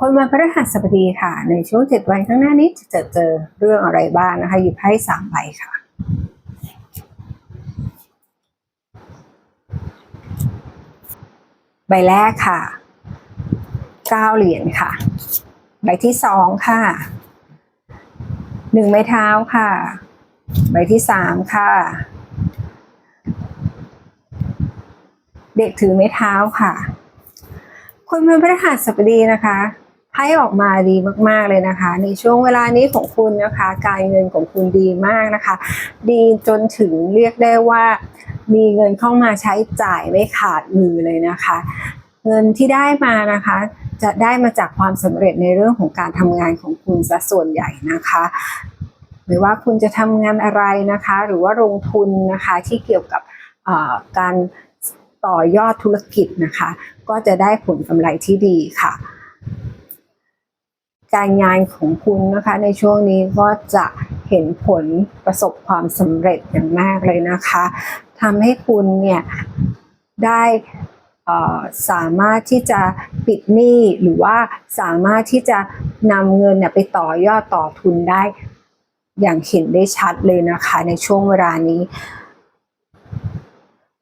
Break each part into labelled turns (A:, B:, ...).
A: คนวันพฤหัสบดีค่ะ ในช่วงเจ็ดวันข้างหน้านี้จะเจอเจอเรื่องอะไรบ้างนะคะ หยิบให้สามใบค่ะใบแรกค่ะเก้าเหรียญค่ะ ใบที่สองค่ะหนึ่งไม้เท้าค่ะ ใบที่สามค่ะ เด็กถือไม้เท้าค่ะ คนวันพฤหัสบดีนะคะ ไพ่ออกมาดีมากๆเลยนะคะ ในช่วงเวลานี้ของคุณนะคะ การเงินของคุณดีมากนะคะ ดีจนถึงเรียกได้ว่า มีเงินเข้ามาใช้จ่ายไม่ขาดมือเลยนะคะ เงินที่ได้มานะคะ จะได้มาจากความสำเร็จในเรื่องของการทำงานของคุณซะส่วนใหญ่นะคะไม่ว่าคุณจะทำงานอะไรนะคะ หรือว่าลงทุนนะคะที่เกี่ยวกับการต่อยอดธุรกิจนะคะ ก็จะได้ผลกำไรที่ดีค่ะ การงานของคุณนะคะ ในช่วงนี้ก็จะเห็นผลประสบความสำเร็จอย่างมากเลยนะคะทำให้คุณเนี่ยได้สามารถที่จะปิดหนี้หรือว่าสามารถที่จะนำเงินเนี่ยไปต่อยอดต่อทุนได้อย่างเห็นได้ชัดเลยนะคะ ในช่วงเวลานี้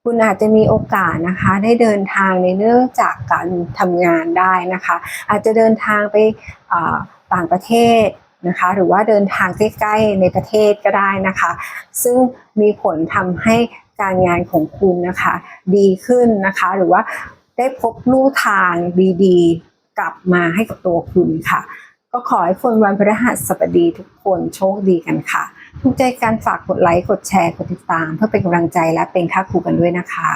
A: คุณอาจจะมีโอกาสนะคะได้เดินทางในเนื่องจากการทำงานได้นะคะ อาจจะเดินทางไปต่างประเทศนะคะหรือว่าเดินทางใกล้ๆในประเทศก็ได้นะคะ ซึ่งมีผลทำให้การงานของคุณนะคะ ดีขึ้นนะคะ หรือว่าได้พบลู่ทางดีๆ กลับมาให้กับตัวคุณค่ะ ก็ขอให้คนวันพฤหัสบดีทุกคนโชคดีกันค่ะ ถูกใจการฝากกดไลค์ กดแชร์ กดติดตาม เพื่อเป็นกำลังใจและเป็นค่าครูกันด้วยนะคะ